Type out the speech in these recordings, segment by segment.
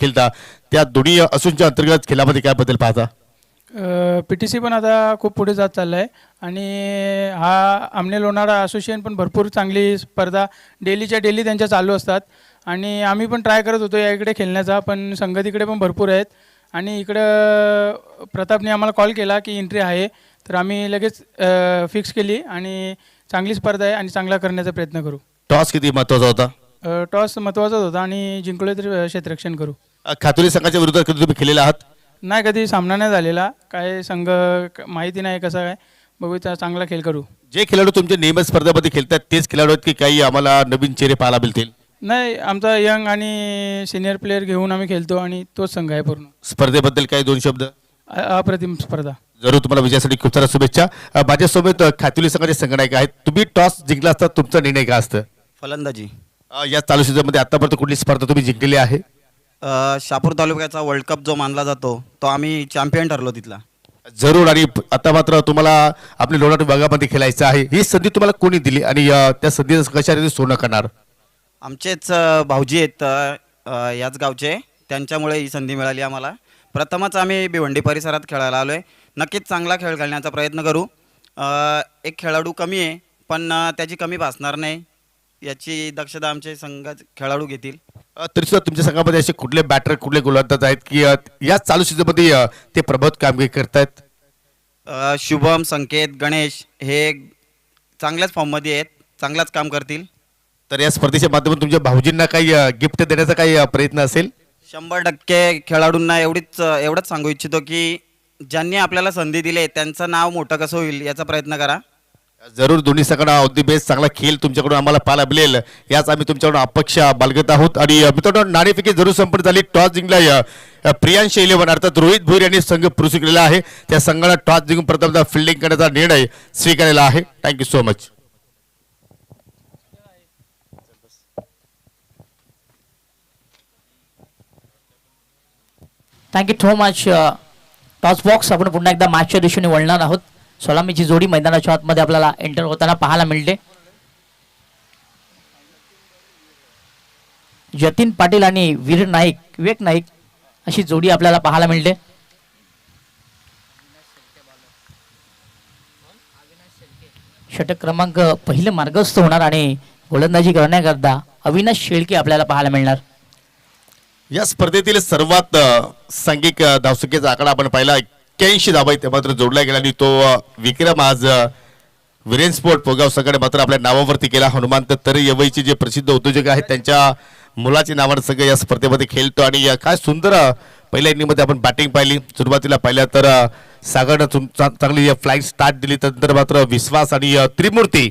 खेळता. त्या दोन्ही असूनच्या अंतर्गत खेळामध्ये काय बदल पाहता? पी टी सी पण आता खूप पुढे जात चालला आहे आणि हा आमने लोणारा असोसिएशन पण भरपूर चांगली स्पर्धा डेलीच्या डेली त्यांच्या चालू असतात. आणि आम्ही पण ट्राय करत होतो या इकडे खेळण्याचा पण संघ तिकडे पण भरपूर आहेत. आणि इकडं प्रतापने आम्हाला कॉल केला की एंट्री आहे. तर आम्ही लगेच फिक्स केली आणि चांगली स्पर्धा आहे आणि चांगला करण्याचा प्रयत्न करू. टॉस किती महत्त्वाचा होता? टॉस महत्त्वाचाच होता आणि जिंकलो तर क्षेत्ररक्षण करू. अ, खातुरी संघाच्या विरोधात कधी तुम्ही खेळलेला आहात? नाही कधी सामना नाही झालेला. काय संघ क- माहिती नाही कसा काय. बघू चा- चांगला खेळ करू. जे खेळाडू तुमच्या नियमित स्पर्धेमध्ये खेळतात तेच खेळाडू आहेत की काही आम्हाला नवीन चेहरे पाहायला मिळतील? नाही आमचा यंग आणि सिनियर प्लेअर घेऊन आम्ही खेळतो आणि तोच संघ आहे पूर्ण. स्पर्धेबद्दल काही दोन शब्द? अ- अप्रतिम स्पर्धा. जरूर तुम्हाला विजयासाठी खूप साऱ्या शुभेच्छा. अ, माझ्यासोबत अ, खातुली संघाचे संघनायक आहेत. तुम्ही टॉस जिंकला असता तुमचा निर्णय काय असतं? फलंदाजी. अ, या चालू सीझनमध्ये आतापर्यंत कुठली स्पर्धा तुम्ही जिंकलेली आहे? अ, शहापूर तालुक्याचा वर्ल्ड कप जो मानला जातो तो आम्ही चॅम्पियन ठरलो तिथला. जरूर आणि आता मात्र तुम्हाला आपल्या लोणार विभागामध्ये खेळायचं आहे. ही संधी तुम्हाला कोणी दिली आणि अ, त्या संधी कशा रीती सोनं करणार? आमचेच अ, भाऊजी आहेत अ, याच गावचे. त्यांच्यामुळे ही संधी मिळाली आम्हाला. प्रथमच आम्ही भिवंडी परिसरात खेळायला आलो आहे नक्कीच चांगला खेळ खेळण्याचा प्रयत्न करू. अ, एक खेळाडू कमी आहे पण अ, त्याची कमी भासणार नाही. याची दक्षता आमचे संघ खेळाडू घेतील. अ, तरी सुद्धा तुमच्या संघामध्ये असे कुठले बॅटर कुठले गोलंदाज आहेत की अ, या चालू सीझनमध्ये अ, ते प्रभात कामगिरी करतायत? अ, शुभम संकेत गणेश हे चांगल्याच फॉर्ममध्ये आहेत चांगलाच काम करतील. तर या स्पर्धेच्या माध्यमातून तुमच्या भाऊजींना काही गिफ्ट देण्याचा काही अ, प्रयत्न असेल? शंभर टक्के खेळाडूंना एवढीच एवढंच सांगू इच्छितो की ज्यांनी आपल्याला संधी दिली त्यांचं नाव मोठं कसं होईल याचा प्रयत्न करा. जरूर दोन्ही संघांना ऑल दी बेस्ट चांगला खेळ तुमच्याकडून आम्हाला पाहायला मिळेल. याच आम्ही तुमच्याकडून अपेक्षा बाळगत आहोत. आणि मित्रांनो नाणेफेकी जरूर संपन्न झाली. टॉस जिंकला प्रियांश इलेव्हन अर्थात रोहित भोईर यांनी संघ पुरुष केलेला आहे. त्या संघाला टॉस जिंकून प्रथमतः फिल्डिंग करण्याचा निर्णय स्वीकारलेला आहे. Thank you so much thank you so much toss box. आपण पुन्हा एकदा मॅचच्या दिशेने वळणार आहोत. सलामीची जोडी मैदानाच्या आतमध्ये आपल्याला एंटर होताना पाहायला मिळते. जतीन पाटील आणि वीर नाईक विवेक नाईक अशी जोडी आपल्याला पाहायला मिळते. षटक क्रमांक पहिले मार्गस्थ होणार आणि गोलंदाजी करण्याकरता अविनाश शेळके आपल्याला पाहायला मिळणार. या स्पर्धेतील सर्वात अ, सांघिक धावसंख्येचा आकडा आपण पाहिला. एक्क्याऐंशी धाबा ते मात्र जोडला गेला आणि तो विक्रम आज विरेन स्पोर्ट पोगाव सगळे मात्र आपल्या नावावरती केला. हनुमंत तर यवईचे जे प्रसिद्ध उद्योजक आहेत त्यांच्या मुलाच्या नावानं सगळं या स्पर्धेमध्ये खेळतो आणि काय सुंदर पहिल्या इनिंगमध्ये आपण बॅटिंग पाहिली. सुरुवातीला पाहिल्या तर सागरनं चा- चांगली फ्लाईट स्टार्ट दिली. त्यानंतर मात्र विश्वास आणि त्रिमूर्ती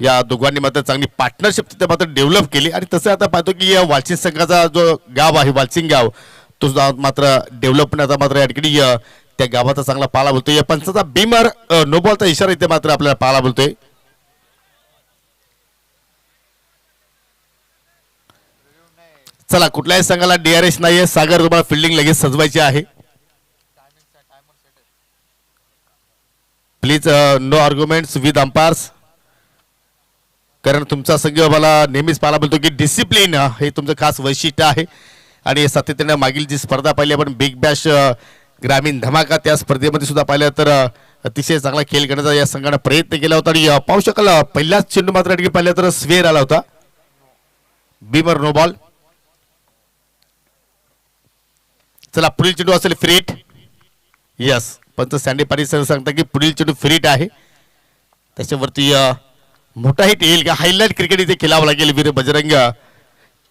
या दोघांनी मात्र चांगली पार्टनरशिप तिथे मात्र डेव्हलप केली. आणि तसं आता पाहतो की या वालचिंग संघाचा जो गाव आहे वालचिंग गाव तो सुद्धा मात्र डेव्हलपमेंट आता मात्र या ठिकाणी त्या गावाचा चांगला पाला बोलतोय. या पंचाचा बीमर नोबॉलचा इशारा इथे मात्र आपल्याला पाला बोलतोय चला कुठल्याही संघाला डीआरएस नाहीये. सागर तुम्हाला फिल्डिंग लगेच सजवायची आहे. Please no arguments with umpires कारण तुमचा संघ मला नेहमीच पाहायला बोलतो की डिसिप्लिन हे तुमचं खास वैशिष्ट्य आहे. आणि सातत्याने मागील जी स्पर्धा पाहिली आपण बिग बॅश ग्रामीण धमाका त्या स्पर्धेमध्ये सुद्धा पाहिलं तर अतिशय चांगला खेळ करण्याचा या संघानं प्रयत्न केला होता. आणि पाहू शकाल पहिलाच चेंडू मात्र ठिकाणी पाहिलं तर स्वेर आला होता. बीमर नो बॉल चला पुढील चेंडू असेल फ्रीट यस पंच सँडी पाटील सर सांगता की पुढील चेंडू फ्रीट आहे. त्याच्यावरती मोठा हिट येईल. का? हायलाईट क्रिकेट इथे खेळावं लागेल. वीर बजरंग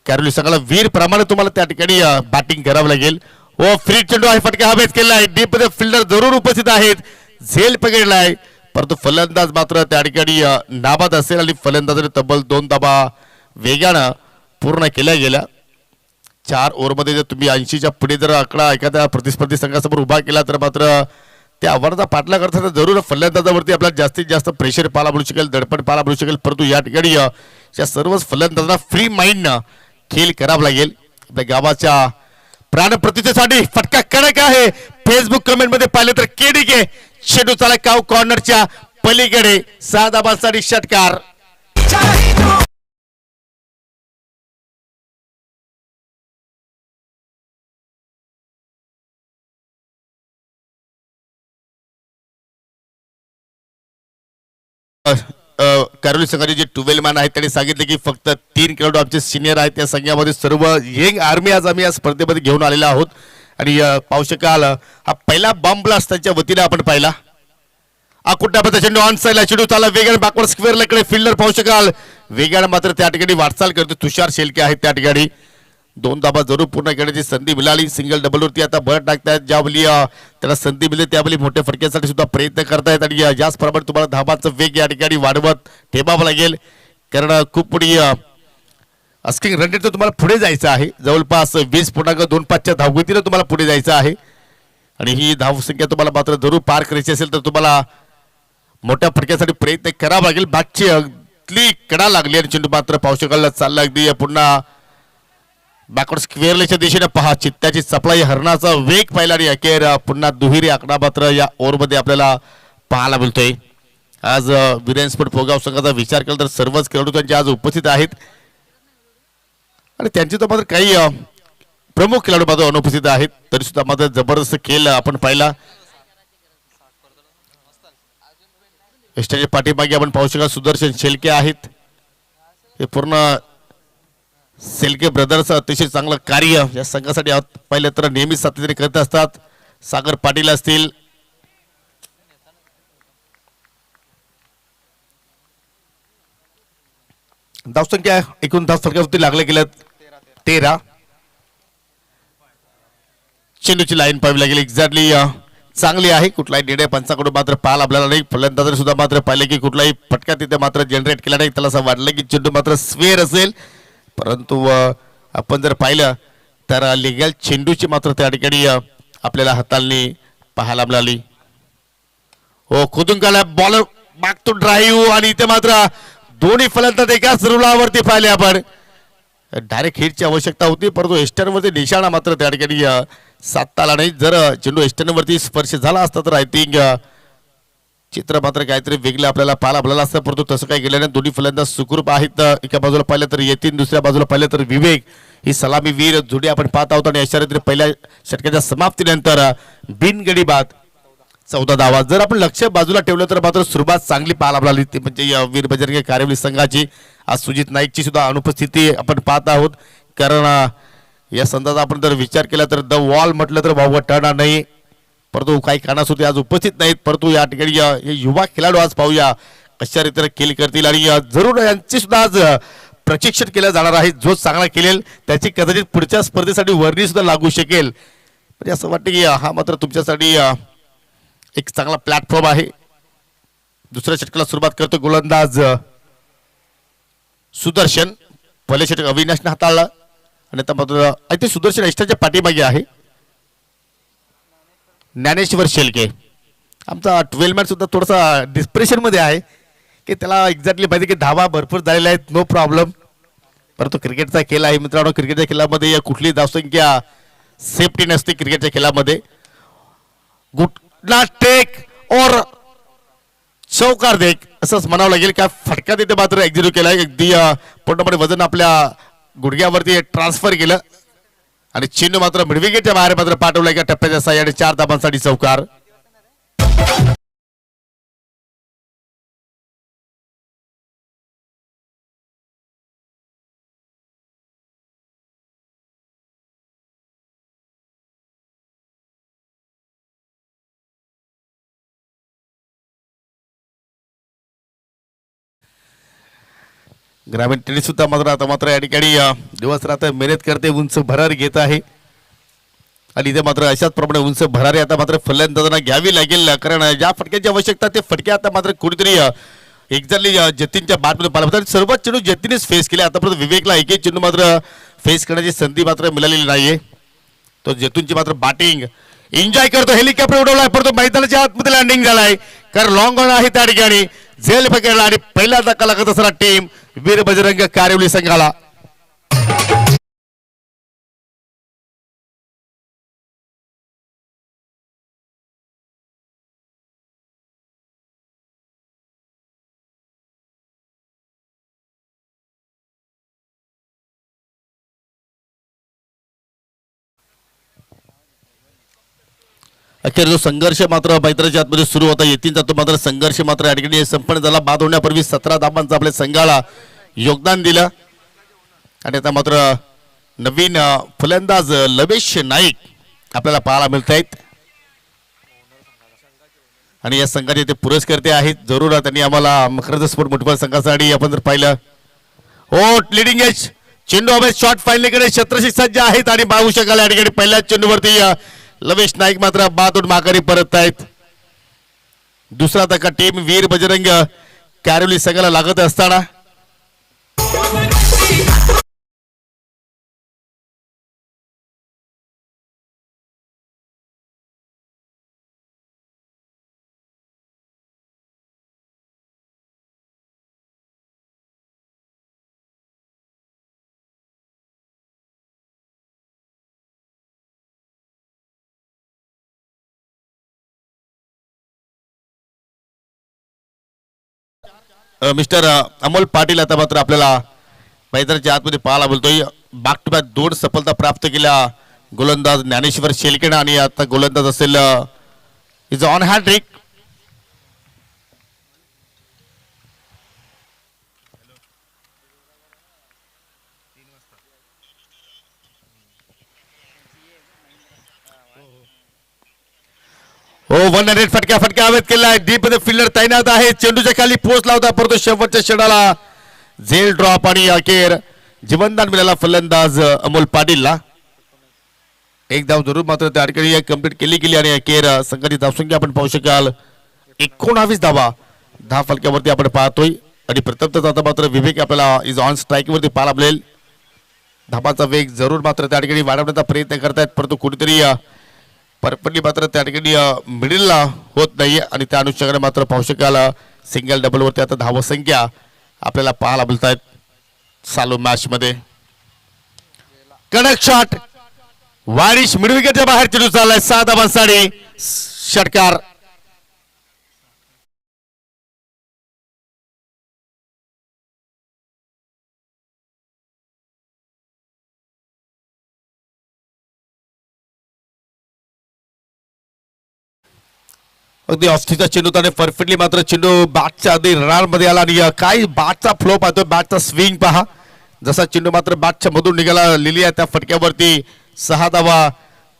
कॅरोली संघाला वीर प्रमाणे तुम्हाला त्या ठिकाणी बॅटिंग करावं लागेल. ओ फ्री चेंडू आहे फटका हवेत केला आहे. डीपमध्ये फिल्डर जरूर उपस्थित आहेत. झेल पकडला आहे. परंतु फलंदाज मात्र त्या ठिकाणी नाबाद असेल आणि फलंदाजाने तब्बल दोन धाबा वेगानं पूर्ण केल्या गेल्या. चार ओव्हरमध्ये जर तुम्ही ऐंशीच्या पुढे जर आकडा एखाद्या प्रतिस्पर्धी संघासमोर उभा केला तर मात्र त्या आव्हानाचा पाठला करता जरूर फलंदाजावरती आपल्याला जास्तीत जास्त प्रेशर पाहायला मिळू शकेल दडपण पाहायला मिळू शकेल. परंतु या ठिकाणी या सर्वच फलंदाजांना फ्री माइंडनं खेल करावा लागेल. आपल्या गावाच्या प्राणप्रतिष्ठेसाठी फटका कडक आहे. फेसबुक कमेंटमध्ये पाहिलं तर केडी के शेडू चाला काव कॉर्नरच्या पलीकडे सहा दाबासाठी षटकार. कारोली संघाचे जे ट्वेल्व मॅन आहेत त्यांनी सांगितले की फक्त तीन खेळाडू आमचे सिनियर आहेत. त्या संघामध्ये सर्व यंग आर्मी आज आम्ही या स्पर्धेमध्ये घेऊन आलेलो आहोत. आणि पाहू शकाल हा पहिला बॉम्ब ब्लास्ट त्यांच्या वतीने आपण पाहिला. अकुट्टा चेंडू ऑन साईडला चेंडू चालला वेगाने बॅकवर्ड स्क्वेअरला इकडे फिल्डर पाहू शकाल. वेगाने मात्र त्या ठिकाणी वाटचाल करतो. तुषार शेलके आहेत त्या ठिकाणी. दोन धाबा जरूर पूर्ण करण्याची संधी मिळाली. सिंगल डबलवरती आता भर टाकतायत ज्यावेळी त्याला संधी मिळते त्यावेळी मोठ्या फटक्यासाठी सुद्धा प्रयत्न करतायत. आणि याचप्रमाणे ज्याचप्रमाणे तुम्हाला धाबाचा वेग या ठिकाणी वाढवत ठेवावा लागेल. कारण खूप पुढे अस्किंग रन रेट तुम्हाला पुढे जायचं आहे. जवळपास वीस पूर्णांक दोन पाचच्या धावगतीनं तुम्हाला पुढे जायचं आहे. आणि ही धावसंख्या तुम्हाला मात्र जरूर पार करायची असेल तर तुम्हाला मोठ्या फटक्यासाठी प्रयत्न करावा लागेल. बागची अगदी कडा लागली आणि चेंडू मात्र पाहू चालला अगदी पुन्हा बॅकवर्ड स्क्वेअरलेच्या दिशेने पहा. चित्त्याची सप्लाय हरणाचा वेग पाहिला आणि अखेर पुन्हा दुहेरी आकडा मात्र या ओव्हरमध्ये आपल्याला पाहायला मिळतोय. आज अ, वीरेन स्पोर्ट पोगाव संघाचा विचार केला तर सर्वच खेळाडू त्यांचे आज उपस्थित आहेत. आणि त्यांचे तर मात्र काही प्रमुख खेळाडू मात्र अनुपस्थित आहेत. तरी सुद्धा मात्र जबरदस्त खेळ आपण पाहिला. एस्टाच्या पाठीमागे आपण पाहू शकाल सुदर्शन शेलके आहेत. हे पूर्ण सेलके ब्रदर्स अतिशय चांगलं कार्य या संघासाठी पाहिलं तर नेहमीच सातत्याने करत असतात. सागर पाटील असतील. धावसंख्या एकूण धाव लागले गेल्या तेरा. चेंडूची लाईन पाहावी लागेल. एक्झॅक्टली चांगली आहे. कुठलाही निर्णय पंचाकडून मात्र पाहायला आपल्याला नाही. फलंदाजाने सुद्धा मात्र पाहिलं की कुठलाही फटका तिथे मात्र जनरेट केला नाही. त्याला असं वाटलं की चेंडू मात्र स्वेअर असेल. परंतु आपण जर पाहिलं तर लिगल चेंडूची मात्र त्या ठिकाणी आपल्याला हाताळणी पाहायला मिळाली. हो खोदून काढला बॉलर मागतो ड्राईव्ह आणि इथे मात्र दोन्ही फलंदाज एकाच रुलावरती पाहिले आपण. डायरेक्ट हिटची आवश्यकता होती परंतु एस्टर्नवरती निशाणा मात्र त्या ठिकाणी साधता आला नाही. जर चेंडू एस्टर्नवरती स्पर्श झाला असता तर आय थिंक चित्र मात्र काहीतरी वेगळं आपल्याला पाहायला आपल्याला असतं परंतु तसं काही गेलं नाही. दोन्ही फलंदाज सुखरूप आहेत. एका बाजूला पाहिलं तर येतीन दुसऱ्या बाजूला पाहिलं तर विवेक. ही सलामी वीर जोडी आपण पाहत आहोत आणि अशा रीतीने पहिल्या षटकाच्या समाप्तीनंतर बिनगडी बाद चौदा धावा. जर आपण लक्ष बाजूला ठेवलं तर मात्र सुरुवात चांगली पाहायला आपल्याला ती म्हणजे वीर बजरंगी कार्यवली संघाची आज सुजित नाईकची सुद्धा अनुपस्थिती आपण पाहत आहोत. कारण या संघाचा आपण जर विचार केला तर द वॉल म्हटलं तर भाऊ टळणार नाही. परंतु काही कारणासाठी आज उपस्थित नाहीत. परंतु या ठिकाणी हे युवा खेळाडू आज पाहूया कशा रीतीने खेळ करतील आणि जरूर यांची सुद्धा आज प्रशिक्षण केलं जाणार आहे. जो चांगला केलेल त्याची कदाचित पुढच्या स्पर्धेसाठी वर्णी सुद्धा लागू शकेल. म्हणजे असं वाटतं की हा मात्र तुमच्यासाठी एक चांगला प्लॅटफॉर्म आहे. दुसऱ्या षटकाला सुरुवात करतो गोलंदाज सुदर्शन. पहिले षटक अविनाशने हाताळला. आणि आता मात्र ते सुदर्शन एक्स्ट्राच्या पाठीमागे आहे. ज्ञानेश्वर शेलके. आमचा ट्वेल्व मॅन सुद्धा थोडासा डिस्प्रेशनमध्ये आहे की त्याला एक्झॅक्टली पाहिजे की धावा भरपूर झालेल्या आहेत नो प्रॉब्लेम परंतु क्रिकेटचा खेळ आहे मित्रांनो क्रिकेटच्या खेळामध्ये कुठली धावसंख्या सेफ्टी नसते क्रिकेटच्या खेळामध्ये. गुटला टेक और चौकार देख असंच म्हणावं लागेल. का फटका तिथे मात्र एक्झिक्यू केला. अगदी पूर्णपणे वजन आपल्या गुडघ्यावरती ट्रान्सफर केलं. आणि चेंडू मात्र मिडविकेटच्या बाहेर मात्र पाठवला एका टप्प्याच्या साह्याने चार धाबांसाठी चौकार. ग्रामीण टेनिस सुद्धा मात्र आता मात्र या ठिकाणी दिवस रात्र मेहनत करते उंच भरार घेत आहे. आणि इथे मात्र अशाच प्रमाणे उंच भरारी आता मात्र फलंदाजांना घ्यावी लागेल कारण ज्या फटक्याची आवश्यकता ते फटके आता मात्र कुठेतरी एक्झॅक्टली जतीनच्या बाटमध्ये पाहिला होता आणि सर्वच चेंडू जतीनेच फेस केले. आतापर्यंत विवेकला एकही चेंडू मात्र फेस करण्याची संधी मात्र मिळालेली नाहीये. तो जेतूनची मात्र बॅटिंग एन्जॉय करतो. हेलिकॉप्टर उडवलाय. परंतु मैदानाच्या आतमध्ये लँडिंग झालाय. कारण लॉंग ऑन आहे त्या ठिकाणी. झेल पकडला आणि पहिला धक्का लागत टीम वीर बजरंग कारिवली संघाला अखेर जो संघर्ष मात्र मैत्रीच्या आतमध्ये सुरू होता येतील जातो मात्र संघर्ष मात्र या ठिकाणी संपन्न झाला. बाद होण्यापूर्वी सतरा धाबांचा आपल्या संघाला योगदान दिलं. आणि आता मात्र नवीन फलंदाज लवेश नाईक आपल्याला पाहायला मिळत आहेत आणि या संघाचे ते पुरस्कर्ते आहेत. जरूर त्यांनी आम्हाला मकरंद स्पोर्ट मुठबळ संघासाठी आपण जर पाहिलं. हो लिडिंग एज चेंडू अभ्यास शॉर्ट फायनलीकडे छत्रशी सज्ज आहेत. आणि पाहू शकाल या ठिकाणी पहिल्याच चेंडूवरती लवेश नाईक मात्र बातून माघारी परत आहेत. दुसरा धक्का टीम वीर बजरंग कॅरोली संघाला लागत असताना. मिस्टर अमोल पाटील आता मात्र आपल्याला मैदानाच्या आतमध्ये पाहायला बोलतोय बॅक टू बॅक दोन सफलता प्राप्त केल्या गोलंदाज ज्ञानेश्वर शेलकेण आणि आता गोलंदाज असेल इज ऑन हॅट्रिक. हो वन हंड्रेड फटक्या फटक्या हवेत केला डीपमध्ये फिल्डर तैनात आहे. चेंडूच्या खाली पोच लावता परंतु शेवटच्या क्षणाला झेल ड्रॉप आणि अखेर जीवनदान मिळाला फलंदाज अमोल पाटीलला एक धाव जरूर मात्र त्या ठिकाणी कंप्लीट केली गेली आणि अखेर संघाची धावसंख्या आपण पाहू शकाल. एकोणावीस धावा दहा फलक्यावरती आपण पाहतोय. आणि प्रथमतः आता मात्र विवेक आपल्याला इज ऑन स्ट्राईक वरती पाहायला मिळेल. धाबाचा वेग जरूर मात्र त्या ठिकाणी वाढवण्याचा प्रयत्न करतायत परंतु कुठेतरी अ, मात्र त्या ठिकाणी मिडिलला होत नाही आणि त्या अनुषंगाने मात्र पाहू शकाल सिंगल डबलवरती आता धाव संख्या आपल्याला पाहायला मिळत आहेत चालू मॅचमध्ये कडक शॉट वारिश मिडविकेटच्या बाहेर चेंडू चाललाय सहा धावांसाठी षटकार. अगदी ऑस्टिचा चेंडू त्याने परफेक्टली मात्र चेंडू बॅटच्या अगदी मध्ये आला आणि काय बॅटचा फ्लो पाहतो बॅटचा स्विंग पहा. जसा चेंडू मात्र बॅटच्या मधून निघाला लिहिली आहे त्या फटक्यावरती. सहा धावा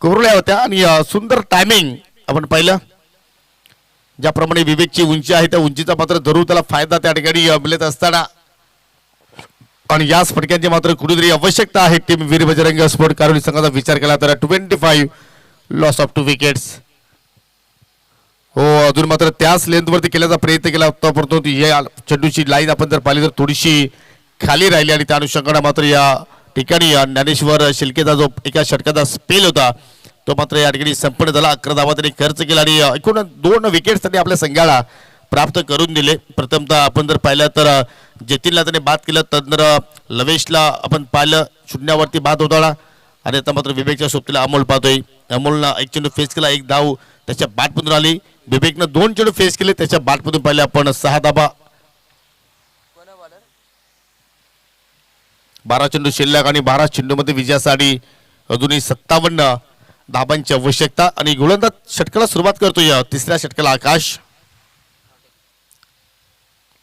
कोरल्या होत्या आणि सुंदर टायमिंग आपण पाहिलं. ज्याप्रमाणे विवेकची उंची आहे त्या उंचीचा मात्र जरूर त्याला फायदा त्या ठिकाणी मिळत असताना. आणि याच फटक्यांची मात्र कुठेतरी आवश्यकता आहे. टीम वीर बजरंग स्पोर्ट कारोली संघाचा विचार केला तर twenty five loss of two wickets हो अजून मात्र त्याच लेंथवरती केल्याचा प्रयत्न केला होता परंतु ती या चेंडूची लाईन आपण जर पाहिली तर थोडीशी खाली राहिली आणि त्या अनुषंगानं मात्र या ठिकाणी ज्ञानेश्वर शिल्केचा जो एका षटकाचा स्पेल होता तो मात्र या ठिकाणी संपन्न झाला. अकरा धावा त्यांनी खर्च केला आणि एकूण दोन विकेट्स त्यांनी आपल्या संघाला प्राप्त करून दिले. प्रथमतः आपण जर पाहिलं तर जतीनला त्याने बाद केलं तंत्र लवेशला आपण पाहिलं शून्यावरती बाद होता आणि आता मात्र विवेकच्या सोबतीला अमोल पाहतोय. अमोलनं एक चेंडू फेस केला एक धाव त्याच्या बॅटमधून आली. विवेकनं दोन चेंडू फेस केले त्याच्या बॅटमधून पाहिले आपण सहा धाबा. बारा चेंडू शिल्लक आणि बारा चेंडूमध्ये विजयासाठी अजूनही सत्तावन्न धाबांची आवश्यकता. आणि गोलंदाज षटकाला सुरुवात करतो या तिसऱ्या षटकाला आकाश.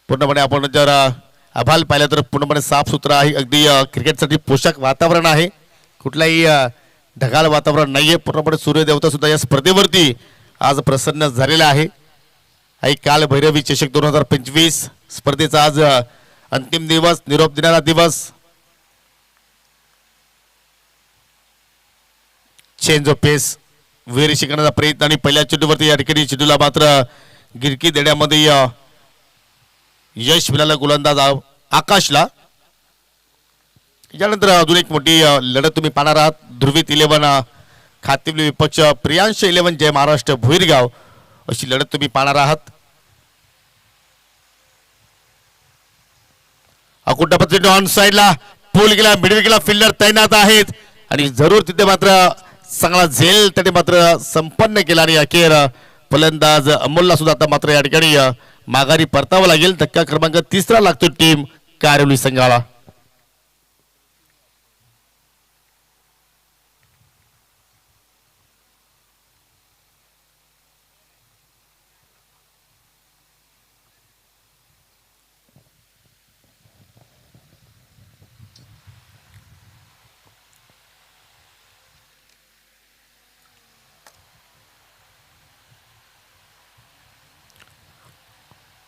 पूर्णपणे आपण जर अ, अभाल पाहिलं तर पूर्णपणे साफसुथरा आहे. अगदी क्रिकेटसाठी पोषक वातावरण आहे. कुठलाही ढगाळ वातावरण नाहीये. पूर्णपणे सूर्यदेवता सुद्धा या स्पर्धेवरती आज प्रसन्न झालेला आहे. आई काल भैरवी चषक दोन हजार पंचवीस. स्पर्धेचा आज अंतिम दिवस निरोप देणारा दिवस. चेंज ऑफ पेस वेरी शिकण्याचा प्रयत्न आणि पहिल्या चेंडूवरती या ठिकाणी चेंडूला मात्र गिरकी देण्यामध्ये यश मिळालं गोलंदाज आकाशला. यानंतर अजून एक मोठी लढत तुम्ही पाहणार आहात. ध्रुवीत इलेव्हन खातिवली विपक्ष प्रियांश इलेव्हन जय महाराष्ट्र भुईरगाव. अशी लढत तुम्ही पाहणार आहात. अकुटा ऑन साईडला पूल गेला मिडल गेला फिल्डर तैनात आहेत. आणि जरूर तिथे मात्र चांगला झेल त्याने मात्र संपन्न केला. आणि अखेर फलंदाज अमोलला सुद्धा आता मात्र या ठिकाणी माघारी परतावं लागेल. धक्का क्रमांक तिसरा लागतो टीम कारिवली संघाला.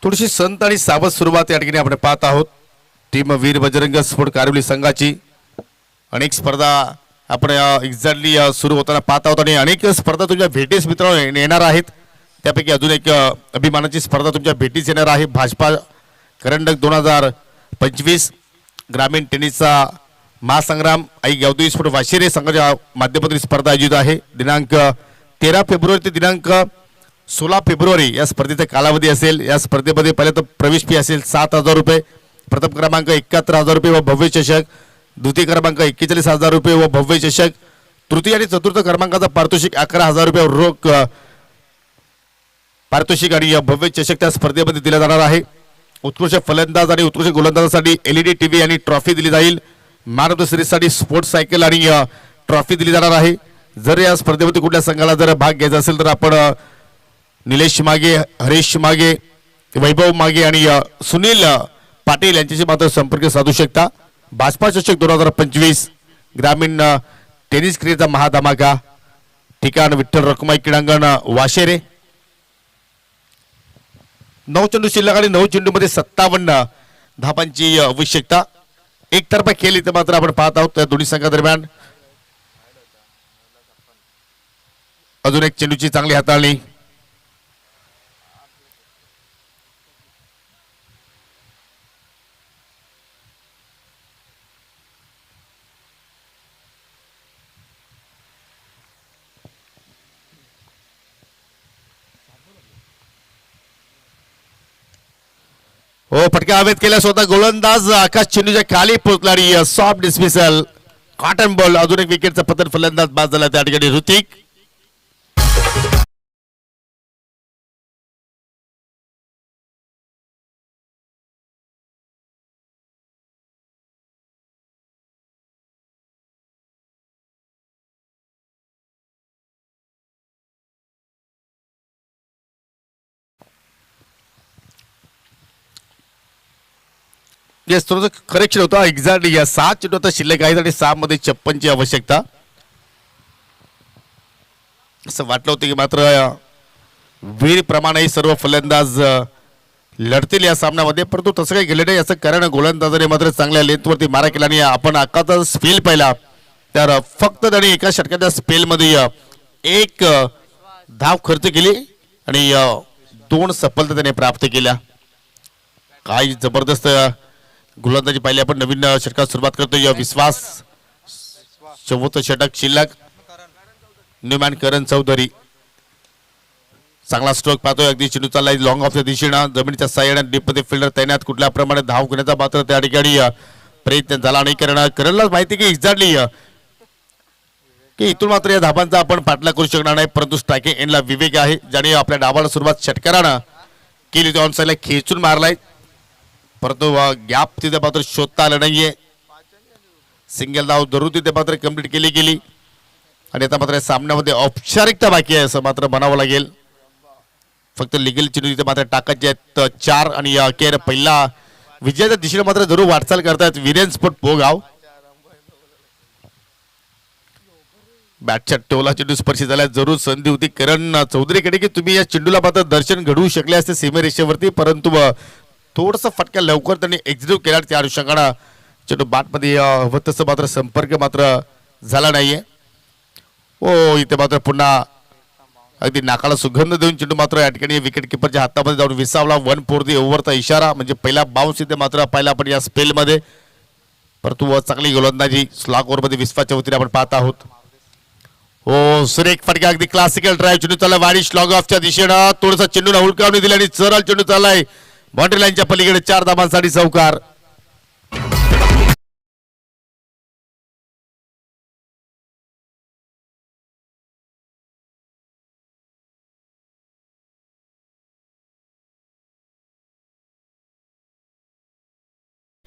थोडीशी संत आणि सावध सुरुवात या ठिकाणी आपण पाहत आहोत. टीम वीर बजरंग स्फोट कारिवली संघाची. अनेक स्पर्धा आपण एक्झॅक्टली सुरू होताना पाहत आहोत आणि अनेक स्पर्धा तुमच्या भेटीस मित्रांनो येणार आहेत. त्यापैकी अजून एक अभिमानाची स्पर्धा तुमच्या भेटीस येणार आहे. भाजपा करंडक दोन हजार पंचवीस ग्रामीण टेनिसचा महासंग्राम आई गौदवी स्फोट वाशिरे संघाच्या माध्यमातून स्पर्धा आयोजित आहे. दिनांक तेरा फेब्रुवारी ते दिनांक सोळा फेब्रुवारी या स्पर्धेचा कालावधी असेल या स्पर्धेमध्ये पहिले तर प्रवेश फी असेल सात हजार रुपये प्रथम क्रमांक एकाहत्तर हजार रुपये व भव्य चषक द्वितीय क्रमांक एक्केचाळीस हजार रुपये व भव्य चषक तृतीय आणि चतुर्थ क्रमांकाचा पारितोषिक अकरा हजार रुपये रोख पारितोषिक आणि भव्य चषक त्या स्पर्धेमध्ये दिला जाणार आहे. उत्कृष्ट फलंदाज आणि उत्कृष्ट गोलंदाजासाठी एलईडी टीव्ही आणि ट्रॉफी दिली जाईल. मॅन ऑफ द सिरीजसाठी स्पोर्ट्स सायकल आणि ट्रॉफी दिली जाणार आहे. जर या स्पर्धेमध्ये कुठल्या संघाला जर भाग घ्यायचा असेल तर आपण निलेश मागे हरेश मागे वैभव मागे आणि सुनील पाटील यांच्याशी मात्र संपर्क साधू शकता. भाजपा चषक दोन हजार पंचवीस ग्रामीण टेनिस क्रीडा महाधमाका ठिकाण विठ्ठल रखुमाई क्रीडांगण वाशेरे. नऊ चेंडू शिल्लक आणि नऊ चेंडूमध्ये सत्तावन्न धापांची आवश्यकता. एकतर्फा केली तर मात्र आपण पाहत आहोत त्या दोन्ही संघादरम्यान. अजून एक चेंडूची चांगली हाताळणी. हो फटका हवेत केल्या स्वतः गोलंदाज आकाश चेंडूच्या खाली पोचला आणि सॉफ्ट डिस्मिसल कॉटन बॉल अजून एक विकेटचा पतन फलंदाज बाद झाला त्या ठिकाणी ऋतिक येस थोडंसं करेक्शन होतं. एक्झॅक्टली या सात चेंडू आता शिल्लक आहेत आणि सहा मध्ये छप्पनची आवश्यकता. असं वाटलं होतं की मात्र वीरप्रमाणे सर्व फलंदाज लढतील या सामन्यामध्ये. परंतु तसं काही गेलं नाही. याचं कारण गोलंदाजाने मात्र चांगल्या लेंथवरती मारा केला. आणि आपण आकाचा स्पेल पाहिला. तर फक्त त्याने एका षटकाच्या स्पेलमध्ये एक धाव खर्च केली. आणि दोन सफलता त्याने प्राप्त केल्या. काय जबरदस्त गोलंदाजी पाहिली. आपण नवीन षटकात सुरुवात करतो. या विश्वास. चौथं षटक शिल्लक. न्यूमॅन करण चौधरी. चांगला स्ट्रोक पाहतोय. अगदी चेंडू चाललाय लॉंग ऑफच्या दिशेनं. जमिनीच्या साईडनं डीपमध्ये फिल्डर तैनात कुठल्या प्रमाणे धाव घेण्याचा मात्र त्या ठिकाणी प्रयत्न झाला नाही करणं करणलाच माहिती की एक्झॅक्टली की इथून मात्र या धाबांचा आपण पाठला करू शकणार नाही. परंतु स्ट्रायकिंग एंडला विवेक आहे. ज्याने आपल्या डाबाला सुरुवात षटकारानं केली ऑन साईडला खेचून मारलाय. परंतु गॅप तिथे मात्र शोधता आलं नाहीये सिंगल धाव जरूर तिथे मात्र कंप्लीट केली गेली। आणि आता मात्र या सामन्यामध्ये औपचारिकता बाकी आहे असं मात्र म्हणावं लागेल। फक्त लिगल चेंडू तिथे मात्र टाकायचे आहेत. चार आणि अखेर पहिला विजयाच्या दिशेने मात्र जरूर वाटचाल करतायत विरेन स्पोर्ट पोगाव बॅटच्या टोला चेंडू स्पर्शी झाला जरूर संधी होती. करण चौधरीकडे की तुम्ही या चेंडूला मात्र दर्शन घडवू शकले असते सीमेरेषेवरती परंतु थोडस फटक्या लवकर त्यांनी एक्झिक्यूट केला त्या अनुषंगानं चेंडू बाटमध्ये अ, हवं तसं मात्र संपर्क मात्र झाला नाहीये. ओ इथे मात्र पुन्हा अगदी नाकाला सुगंध देऊन चेंडू मात्र या ठिकाणी विकेट किपरच्या हातामध्ये जाऊन विसावला. वन फोर दी ओव्हरचा इशारा म्हणजे पहिला बाउन्स इथे मात्र पाहिला आपण या स्पेलमध्ये परंतु चांगली गोलंदाजी स्लॉक ओव्हरमध्ये विश्वाच्या वतीने आपण पाहत आहोत. हो सुरेख फटका अगदी क्लासिकल ड्राईव्ह चेंडू चालला वाडी स्लॉग ऑफच्या दिशेनं. थोडासा चेंडूला हुलकावणी दिली आणि चरल चेंडू चाललाय. बाउंड्री लाईनच्या पलीकडे चार धाबांसाठी चौकार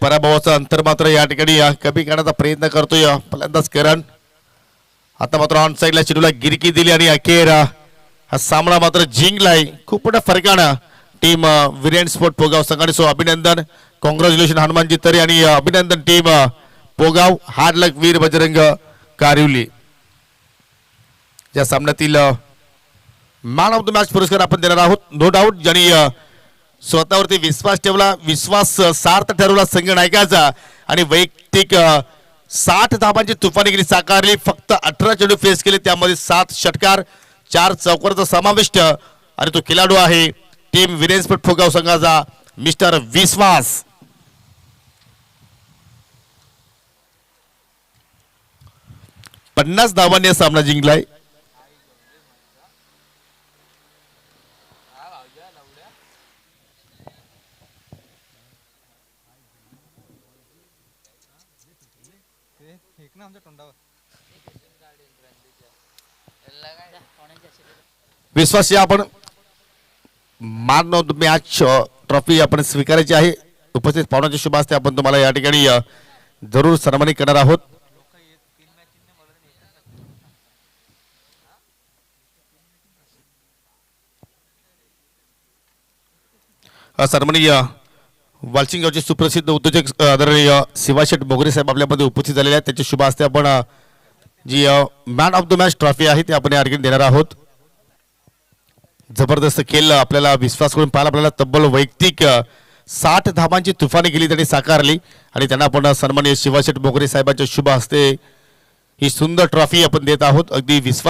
पराभवाचं अंतर मात्र या ठिकाणी कमी करण्याचा प्रयत्न करतोय अ, फलंदाज करण. आता मात्र ऑन साईडला चेंडूला गिरकी दिली आणि अखेर हा सामना मात्र जिंकलाय. खूप मोठ्या फरकानं टीम विरेन स्पोर्ट पोगाव संघाने सो अभिनंदन. कॉंग्रॅच्युलेशन हनुमानजी तरे आणि uh, अभिनंदन team Pogaon hard luck Veer Bajrang uh, Karivali. या सामन्यातील मॅन ऑफ द मॅच पुरस्कार आपण देणार आहोत. नो डाऊट ज्यांनी uh, स्वतःवरती विश्वास ठेवला विश्वास सार्थ ठरवला संघ नायकाचा आणि वैयक्तिक साठ धाबांची तुफानीगिरी साकारली फक्त अठरा चेंडू फेस केले त्यामध्ये सात षटकार चार चौकाराचा समाविष्ट आणि तो खेळाडू आहे टीम विरेंजपट फुगाव संघाचा मिस्टर विश्वास. पन्नास धावांनी सामना जिंकलाय. विश्वास या आपण मान ऑफ द मॅच ट्रॉफी आपण स्वीकारायची आहे. उपस्थित पाहुण्याच्या शुभ असते आपण तुम्हाला या ठिकाणी जरूर सन्मानित करणार आहोत. अ, वालचिंग वालचिंगावचे सुप्रसिद्ध उद्योजक आदरणीय शिवाशेठ मोगरे साहेब आपल्यामध्ये उपस्थित झालेले आहेत. त्याची शुभ असते आपण जी man of the match trophy आहे ती आपण या ठिकाणी देणार आहोत. जबरदस्त खेळ आपल्याला विश्वास करून पाहायला आपल्याला तब्बल वैयक्तिक साठ धाबांची तुफानी गेली त्यांनी साकारली. आणि त्यांना आपण सन्मान्य शिवाशेठ मोगरे साहेबांच्या शुभ हस्ते ही सुंदर ट्रॉफी आपण देत आहोत. अगदी विश्वास